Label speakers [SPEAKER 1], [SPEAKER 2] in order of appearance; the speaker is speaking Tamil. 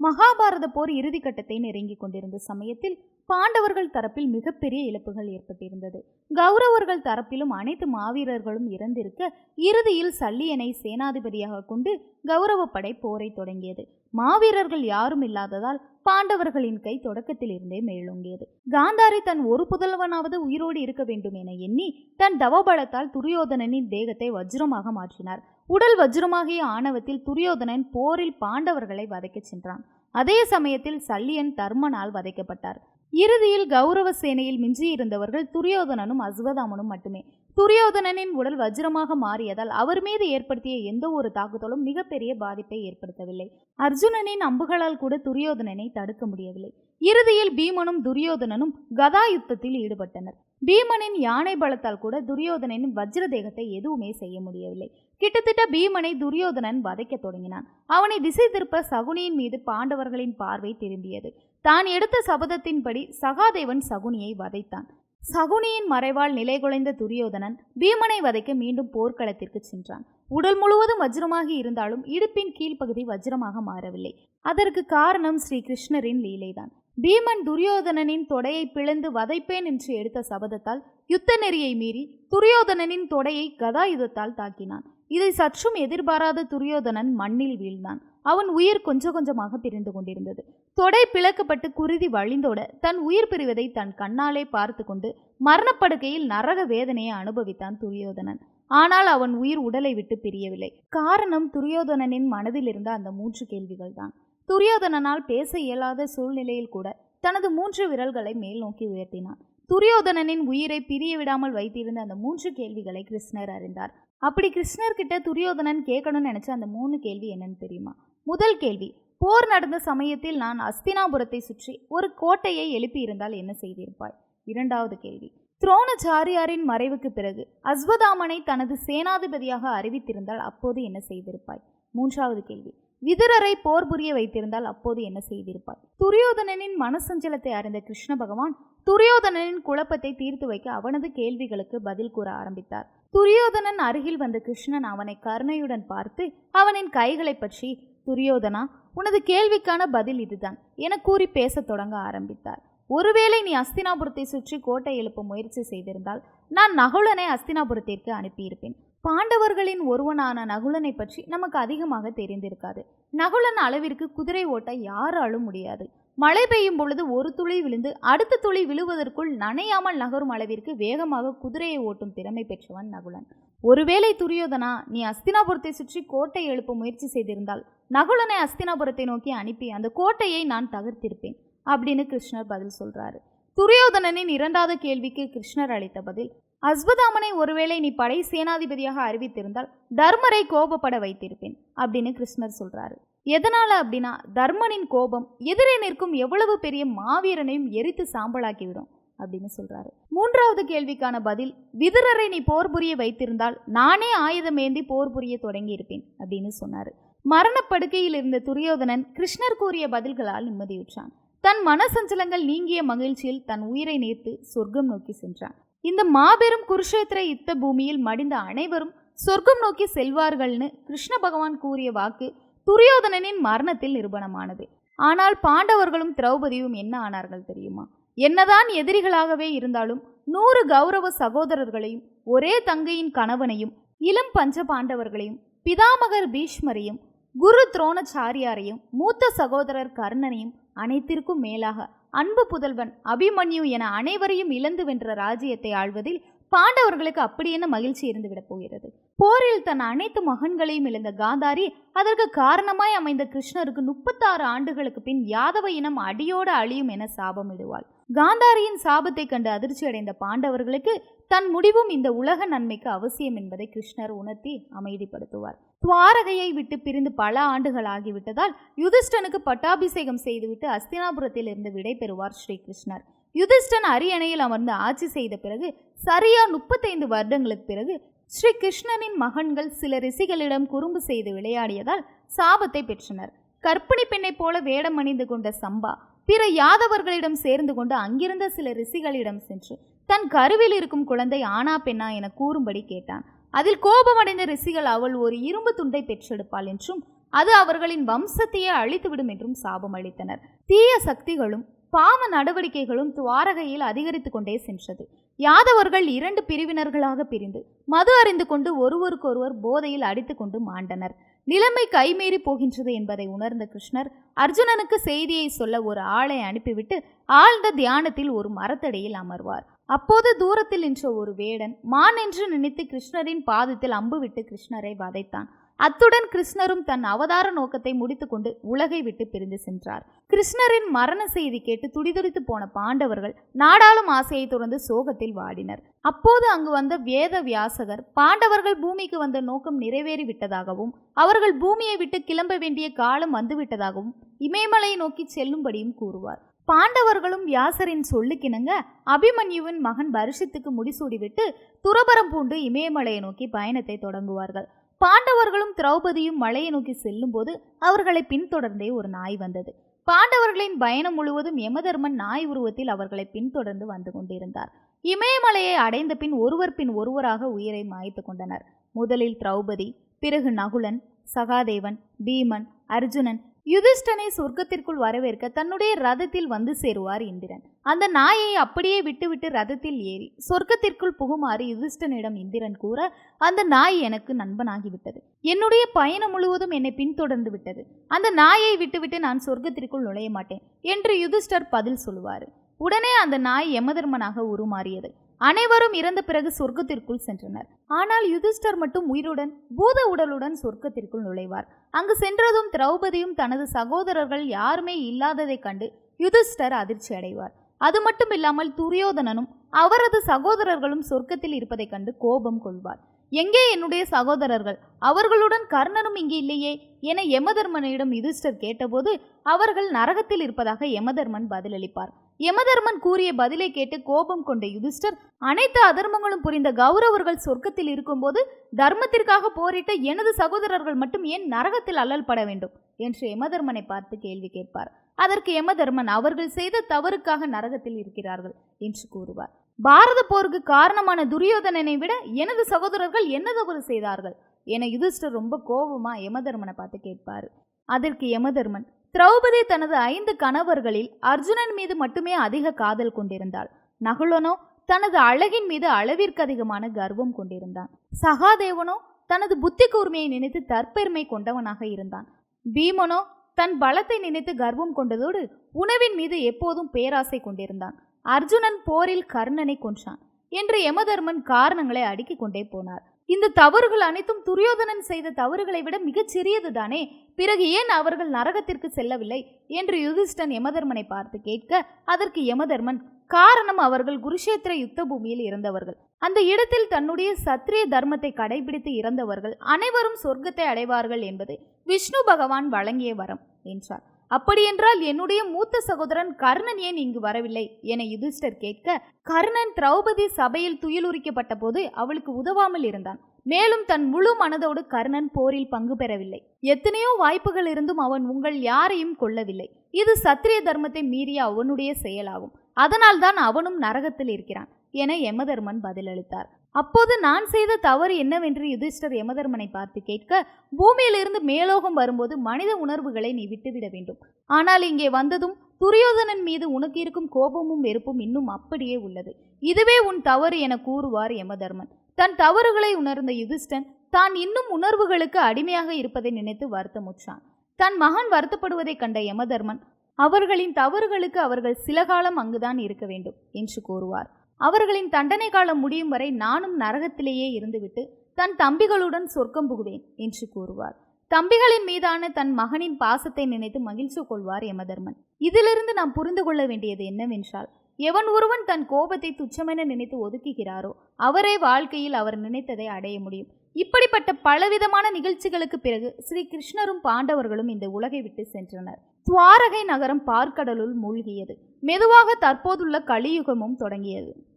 [SPEAKER 1] மகாபாரத போர் இறுதிக்கட்டத்தை நெருங்கிக் கொண்டிருந்த சமயத்தில் பாண்டவர்கள் தரப்பில் மிகப்பெரிய இழப்புகள் ஏற்பட்டிருந்தது. கௌரவர்கள் தரப்பிலும் அனைத்து மாவீரர்களும் இறந்திருக்க இறுதியில் சல்லியனை சேனாதிபதியாக கொண்டு கௌரவப்படை போரை தொடங்கியது. மாவீரர்கள் யாரும் இல்லாததால் பாண்டவர்களின் கை தொடக்கத்தில் இருந்தே மேலோங்கியது. காந்தாரி தன் ஒரு புதல்வனாவது உயிரோடு இருக்க வேண்டும் என எண்ணி தன் தவபலத்தால் துரியோதனனின் தேகத்தை வஜ்ரமாக மாற்றினார். உடல் வஜ்ரமாகிய ஆணவத்தில் துரியோதனன் போரில் பாண்டவர்களை வதைக்கச் சென்றான். அதே சமயத்தில் சல்லியன் தர்மனால் வதைக்கப்பட்டார். இறுதியில் கௌரவ சேனையில் மிஞ்சியிருந்தவர்கள் துரியோதனனும் அஸ்வதாமனும் மட்டுமே. துரியோதனனின் உடல் வஜ்ரமாக மாறியதால் அவர் மீது ஏற்படுத்திய எந்த ஒரு தாக்குதலும் மிகப்பெரிய பாதிப்பை ஏற்படுத்தவில்லை. அர்ஜுனனின் அம்புகளால் கூட துரியோதனனை தடுக்க முடியவில்லை. இறுதியில் பீமனும் துரியோதனனும் கதா யுத்தத்தில் ஈடுபட்டனர். பீமனின் யானை பலத்தால் கூட துரியோதனனின் வஜ்ர தேகத்தை எதுவுமே செய்ய முடியவில்லை. கிட்டத்தட்ட பீமனை துரியோதனன் வதைக்க தொடங்கினான். அவனை திசை திருப்ப சகுனியின் மீது பாண்டவர்களின் பார்வை திரும்பியது. தான் எடுத்த சபதத்தின்படி சகாதேவன் சகுனியை வதைத்தான். சகுனியின் மறைவால் நிலைகுலைந்த துரியோதனன் பீமனை வதைக்க மீண்டும் போர்க்களத்திற்கு சென்றான். உடல் முழுவதும் வஜ்ரமாகி இருந்தாலும் இடுப்பின் கீழ்ப்பகுதி வஜ்ரமாக மாறவில்லை. அதற்கு காரணம் ஸ்ரீ கிருஷ்ணரின் லீலைதான். பீமன் துரியோதனனின் தொடையை பிளந்து வதைப்பேன் என்று எடுத்த சபதத்தால் யுத்த நெறியை மீறி துரியோதனனின் தொடையை கதாயுதத்தால் தாக்கினான். இதை சற்றும் எதிர்பாராத துரியோதனன் மண்ணில் வீழ்ந்தான். அவன் உயிர் கொஞ்சம் கொஞ்சமாக பிரிந்து கொண்டிருந்தது. தொடை பிளக்கப்பட்டு குருதி வழிந்தோட தன் உயிர் பிரிவதை தன் கண்ணாலே பார்த்து கொண்டு மரணப்படுக்கையில் நரக வேதனையை அனுபவித்தான் துரியோதனன். ஆனால் அவன் உயிர் உடலை விட்டு பிரியவில்லை. காரணம் துரியோதனனின் மனதில் இருந்த அந்த மூன்று கேள்விகள் தான் துரியோதனனால் பேச இயலாத சூழ்நிலையில் கூட தனது மூன்று விரல்களை மேல் நோக்கி உயர்த்தினான். துரியோதனனின் உயிரை பிரிய விடாமல் வைத்திருந்த அந்த மூன்று கேள்விகளை கிருஷ்ணர் அறிந்தார். அப்படி கிருஷ்ணர் கிட்ட துரியோதனன் கேட்கணும்னு நினைச்ச அந்த மூணு கேள்வி என்னன்னு தெரியுமா? முதல் கேள்வி போர் நடந்த சமயத்தில் நான் அஸ்தினாபுரத்தை சுற்றி ஒரு கோட்டையை எழுப்பியிருந்தால் என்ன செய்திருப்பாய்? இரண்டாவது கேள்வி துரோணச்சாரியாரின் மறைவுக்கு பிறகு அஸ்வதாமனை தனது சேனாதிபதியாக அறிவித்திருந்தால் அப்போது என்ன செய்திருப்பாய்? மூன்றாவது கேள்வி விதுரரை போர் புரிய வைத்திருந்தால் அப்போது என்ன செய்திருப்பாய்? துரியோதனனின் மனசஞ்சலத்தை அறிந்த கிருஷ்ண பகவான் துரியோதனனின் குழப்பத்தை தீர்த்து வைக்க அவனது கேள்விகளுக்கு பதில் கூற ஆரம்பித்தார். துரியோதனன் அருகில் வந்த கிருஷ்ணன் அவனை கருணையுடன் பார்த்து அவனின் கைகளை பற்றி துரியோதனா உனது கேள்விக்கான பதில் இதுதான் என கூறி பேசத் தொடங்க ஆரம்பித்தார் ஒருவேளை நீ அஸ்தினாபுரத்தை சுற்றி கோட்டை எழுப்ப முயற்சி செய்திருந்தால் நான் நகுலனை அஸ்தினாபுரத்திற்கு அனுப்பியிருப்பேன். பாண்டவர்களின் ஒருவனான நகுலனை பற்றி நமக்கு அதிகமாக தெரிந்திருக்காது. நகுலன் அளவிற்கு குதிரை ஓட்ட யாராலும் முடியாது. மழை பெய்யும் பொழுது ஒரு துளி விழுந்து அடுத்த துளி விழுவதற்குள் நனையாமல் நகரும் அளவிற்கு வேகமாக குதிரையை ஓட்டும் திறமை பெற்றவன் நகுலன். ஒருவேளை துரியோதனா நீ அஸ்தினாபுரத்தை சுற்றி கோட்டை எழுப்ப முயற்சி செய்திருந்தால் நகுலனை அஸ்தினாபுரத்தை நோக்கி அனுப்பி அந்த கோட்டையை நான் தகர்த்திருப்பேன் அப்படின்னு கிருஷ்ணர் பதில் சொல்றாரு. துரியோதனனின் இரண்டாவது கேள்விக்கு கிருஷ்ணர் அளித்த பதில் அஸ்வதாமனை ஒருவேளை நீ படை சேனாதிபதியாக அறிவித்திருந்தால் தர்மரை கோபப்பட வைத்திருப்பேன் அப்படின்னு கிருஷ்ணர் சொல்றாரு. எதனால அப்படின்னா தர்மனின் கோபம் எதிரே நிற்கும் எவ்வளவு பெரிய மாவீரனையும் எரித்து சாம்பலாக்கிவிடும். அப்படின்னு சொல்றாரு. மூன்றாவது கேள்விக்கான பதில் விதுரரை நீ போர் புரிய வைத்திருந்தால் நானே ஆயுதமேந்தி போர் புரிய தொடங்கி இருப்பேன் அப்படின்னு சொன்னார். மரணப்படுக்கையில் இருந்த துரியோதனன் கிருஷ்ணர் கூறிய பதில்களால் நிம்மதியுற்றான். தன் மனசஞ்சலங்கள் நீங்கிய மகிழ்ச்சியில் தன் உயிரை நேர்த்து சொர்க்கம் நோக்கி சென்றான். இந்த மாபெரும் குருஷேத்திர யுத்த பூமியில் மடிந்த அனைவரும் சொர்க்கம் நோக்கி செல்வார்கள்னு கிருஷ்ண பகவான் கூறிய வாக்கு துரியோதனனின் மரணத்தில் நிரூபணமானது. ஆனால் பாண்டவர்களும் திரௌபதியும் என்ன ஆனார்கள் தெரியுமா? என்னதான் எதிரிகளாகவே இருந்தாலும் நூறு கௌரவ சகோதரர்களையும் ஒரே தங்கையின் கணவனையும் இளம் பஞ்ச பாண்டவர்களையும் பிதாமகர் பீஷ்மரையும் குரு துரோணச்சாரியாரையும் மூத்த சகோதரர் கர்ணனையும் அனைத்திற்கும் மேலாக அன்பு புதல்வன் அபிமன்யு என அனைவரையும் இழந்து வென்ற ராஜ்யத்தை ஆள்வதில் பாண்டவர்களுக்கு அப்படி என்ன மகிழ்ச்சி இருந்துவிடப் போகிறது? போரில் தன் அனைத்து மகன்களையும் இழந்த காந்தாரி அதற்கு காரணமாய் அமைந்த கிருஷ்ணருக்கு முப்பத்தாறு ஆண்டுகளுக்கு பின் யாதவ இனம் அடியோடு அழியும் என சாபமிடுவாள். காந்தாரியின் சாபத்தை கண்டு அதிர்ச்சி அடைந்த பாண்டவர்களுக்கு தன் முடிவும் இந்த உலக நன்மைக்கு அவசியம் என்பதை கிருஷ்ணர் உணர்த்தி அமைதிப்படுத்துவார். துவாரகையை விட்டு பிரிந்து பல ஆண்டுகள் ஆகிவிட்டதால் யுதிஷ்டனுக்கு பட்டாபிஷேகம் செய்துவிட்டு அஸ்தினாபுரத்தில் இருந்து விடை பெறுவார் ஸ்ரீகிருஷ்ணர். யுதிஷ்டன் அரியணையில் அமர்ந்து ஆட்சி செய்த பிறகு சரியா முப்பத்தைந்து வருடங்களுக்கு பிறகு ஸ்ரீ கிருஷ்ணனின் மகன்கள் சில ரிஷிகளிடம் குறும்பு செய்து விளையாடியதால் சாபத்தை பெற்றனர். கற்பிணி பெண்ணைப் போல வேடம் அணிந்து கொண்ட சம்பா பிற யாதவர்களிடம் சேர்ந்து கொண்டு அங்கிருந்த சில ரிஷிகளிடம் சென்று தன் கருவில் இருக்கும் குழந்தை ஆனா பெண்ணா என கூறும்படி கேட்டான். அதில் கோபமடைந்த ரிஷிகள் அவள் ஒரு இரும்பு துண்டை பெற்றெடுப்பாள் என்றும் அது அவர்களின் வம்சத்தையே அழித்துவிடும் என்றும் சாபம் அளித்தனர். தீய சக்திகளும் பாவ நடவடிக்கைகளும் துவாரகையில் அதிகரித்து கொண்டே சென்றது. யாதவர்கள் இரண்டு பிரிவினர்களாக பிரிந்து மது அறிந்து கொண்டு ஒருவருக்கொருவர் போதையில் அடித்துக்கொண்டு மாண்டனர். நிலைமை கைமீறி போகின்றது என்பதை உணர்ந்த கிருஷ்ணர் அர்ஜுனனுக்கு செய்தியை சொல்ல ஒரு ஆளை அனுப்பிவிட்டு ஆழ்ந்த தியானத்தில் ஒரு மரத்தடியில் அமர்வார். அப்போது தூரத்தில் நின்ற ஒரு வேடன் மான் என்று நினைத்து கிருஷ்ணரின் பாதத்தில் அம்பு விட்டு கிருஷ்ணரை வதைத்தான். அத்துடன் கிருஷ்ணரும் தன் அவதார நோக்கத்தை முடித்துக்கொண்டு உலகை விட்டு பிரிந்து சென்றார். கிருஷ்ணரின் மரண செய்தி கேட்டு துடிதுடித்து போன பாண்டவர்கள் நாடாளும் ஆசையை தொடர்ந்து சோகத்தில் வாடினர். அப்போது அங்கு வந்த வேத வியாசகர் பாண்டவர்கள் பூமிக்கு வந்த நோக்கம் நிறைவேறி விட்டதாகவும் அவர்கள் பூமியை விட்டு கிளம்ப வேண்டிய காலம் வந்துவிட்டதாகவும் இமயமலையை நோக்கி செல்லும்படியும் கூறுவார். பாண்டவர்களும் வியாசரின் சொல்லுக்கிணங்க அபிமன்யுவின் மகன் பரிஷத்துக்கு முடிசூடிவிட்டு துரபரம் பூண்டு இமயமலையை நோக்கி பயணத்தை தொடங்குவார்கள். பாண்டவர்களும் திரௌபதியும் மலையை நோக்கி செல்லும்போது அவர்களை பின்தொடர்ந்தே ஒரு நாய் வந்தது. பாண்டவர்களின் பயணம் முழுவதும் யமதர்மன் நாய் உருவத்தில் அவர்களை பின்தொடர்ந்து வந்து கொண்டிருந்தார். இமயமலையை அடைந்த பின் ஒருவர் பின் ஒருவராக உயிரை மாய்த்து கொண்டனர். முதலில் திரௌபதி பிறகு நகுலன் சகாதேவன் பீமன் அர்ஜுனன் யுதிஷ்டனை சொர்க்கத்திற்குள் வரவேற்க தன்னுடைய ரதத்தில் வந்து சேருவார் இந்திரன் அந்த நாயை அப்படியே விட்டுவிட்டு ரதத்தில் ஏறி சொர்க்கத்திற்குள் புகுமாறு யுதிஷ்டனிடம் இந்திரன் கூற அந்த நாய் எனக்கு நண்பனாகிவிட்டது. என்னுடைய பயணம் முழுவதும் என்னை பின்தொடர்ந்து விட்டது. அந்த நாயை விட்டுவிட்டு நான் சொர்க்கத்திற்குள் நுழைய மாட்டேன் என்று யுதிஷ்டர் பதில் சொல்லுவார். உடனே அந்த நாய் யமதர்மனாக உருமாறியது. அனைவரும் இறந்த பிறகு சொர்க்கத்திற்குள் சென்றனர். ஆனால் யுதிஷ்டர் மட்டும் உயிருடன் பூத உடலுடன் சொர்க்கத்திற்குள் நுழைவார். அங்கு சென்றதும் திரௌபதியும் தனது சகோதரர்கள் யாருமே இல்லாததைக் கண்டு யுதிஷ்டர் அதிர்ச்சி அடைவார் அது மட்டும் இல்லாமல் துரியோதனனும் அவரது சகோதரர்களும் சொர்க்கத்தில் இருப்பதைக் கண்டு கோபம் கொள்வார். எங்கே என்னுடைய சகோதரர்கள்? அவர்களுடன் கர்ணனும் இங்கே இல்லையே? என யமதர்மனிடம் யுதிஷ்டர் கேட்டபோது அவர்கள் நரகத்தில் இருப்பதாக யமதர்மன் பதிலளிப்பார். யமதர்மன் கூறிய பதிலை கேட்டு கோபம் கொண்ட யுதிஷ்டர் அனைத்து அதர்மங்களும் புரிந்த கௌரவர்கள் சொர்க்கத்தில் இருக்கும்போது தர்மத்திற்காக போரிட்ட எனது சகோதரர்கள் மட்டும் ஏன் நரகத்தில் அல்லல் பட வேண்டும்? என்று யமதர்மனை பார்த்து கேள்வி கேட்பார். அதற்கு யமதர்மன் அவர்கள் செய்த தவறுக்காக நரகத்தில் இருக்கிறார்கள் என்று கூறுவார். பாரத போருக்கு காரணமான துரியோதனனை விட எனது சகோதரர்கள் என்ன தவறு செய்தார்கள்? என யுதிஷ்டர் ரொம்ப கோபமா யமதர்மனை பார்த்து கேட்பார். அதற்கு யமதர்மன் திரௌபதி தனது ஐந்து கணவர்களில் அர்ஜுனன் மீது மட்டுமே அதிக காதல் கொண்டிருந்தாள். நகுலனோ தனது அழகின் மீது அளவிற்கு அதிகமான கர்வம் கொண்டிருந்தான். சகாதேவனோ தனது புத்தி கூர்மையை நினைத்து தற்பெருமை கொண்டவனாக இருந்தான். பீமனோ தன் பலத்தை நினைத்து கர்வம் கொண்டதோடு உணவின் மீது எப்போதும் பேராசை கொண்டிருந்தான். அர்ஜுனன் போரில் கர்ணனை கொன்றான். என்று யமதர்மன் காரணங்களை அடுக்கிக் கொண்டே போனார். இந்த தவறுகள் அனைத்தும் துரியோதனன் செய்த தவறுகளை விட மிகச் சிறியதுதானே? பிறகு ஏன் அவர்கள் நரகத்திற்கு செல்லவில்லை? என்று யுதிஷ்டன் யமதர்மனை பார்த்து கேட்க அதற்கு யமதர்மன் காரணம் அவர்கள் குருஷேத்திர யுத்த பூமியில் இருந்தவர்கள். அந்த இடத்தில் தன்னுடைய சத்திரிய தர்மத்தை கடைபிடித்து இறந்தவர்கள் அனைவரும் சொர்க்கத்தை அடைவார்கள் என்பது விஷ்ணு பகவான் வழங்கிய வரம் என்றார். அப்படியென்றால் என்னுடைய மூத்த சகோதரன் கர்ணன் ஏன் இங்கு வரவில்லை? என யுதிஷ்டர் கேட்க கர்ணன் திரௌபதி சபையில் துயிலுரிக்கப்பட்ட போது அவளுக்கு உதவாமல் இருந்தான். மேலும் தன் முழு மனதோடு கர்ணன் போரில் பங்கு பெறவில்லை. எத்தனையோ வாய்ப்புகள் இருந்தும் அவன் உங்கள் யாரையும் கொல்லவில்லை. இது சத்திரிய தர்மத்தை மீறிய அவனுடைய செயலாகும். அதனால்தான் அவனும் நரகத்தில் இருக்கிறான் என யமதர்மன் பதிலளித்தார். அப்போது நான் செய்த தவறு என்னவென்று யுதிஷ்டர் யமதர்மனை பார்த்து கேட்க பூமியிலிருந்து மேலோகம் வரும்போது மனித உணர்வுகளை நீ விட்டுவிட வேண்டும். ஆனால் இங்கே வந்ததும் துரியோதனன் மீது உனக்கு இருக்கும் கோபமும் வெறுப்பும் இன்னும் அப்படியே உள்ளது. இதுவே உன் தவறு என கூறுவார் யமதர்மன். தன் தவறுகளை உணர்ந்த யுதிஷ்டன் தான் இன்னும் உணர்வுகளுக்கு அடிமையாக இருப்பதை நினைத்து வருத்தமுற்றான். தன் மகன் வருத்தப்படுவதைக் கண்ட யமதர்மன் அவர்களின் தவறுகளுக்கு அவர்கள் சில காலம் அங்குதான் இருக்க வேண்டும் என்று கூறுவார். அவர்களின் தண்டனை காலம் முடியும் வரை நானும் நரகத்திலேயே இருந்துவிட்டு தன் தம்பிகளுடன் சொர்க்கம் புகுவேன் என்று கூறுவார். தம்பிகளின் மீதான தன் மகனின் பாசத்தை நினைத்து மகிழ்ச்சி கொள்வார் யமதர்மன். இதிலிருந்து நாம் புரிந்து கொள்ள வேண்டியது என்னவென்றால் எவன் ஒருவன் தன் கோபத்தை துச்சமென நினைத்து ஒதுக்குகிறாரோ அவரே வாழ்க்கையில் அவர் நினைத்ததை அடைய முடியும். இப்படிப்பட்ட பலவிதமான நிகழ்ச்சிகளுக்கு பிறகு ஸ்ரீ கிருஷ்ணரும் பாண்டவர்களும் இந்த உலகை விட்டு சென்றனர். துவாரகை நகரம் பார்க்கடலுள் மூழ்கியது. மெதுவாக தற்போதுள்ள கலியுகமும் தொடங்கியது.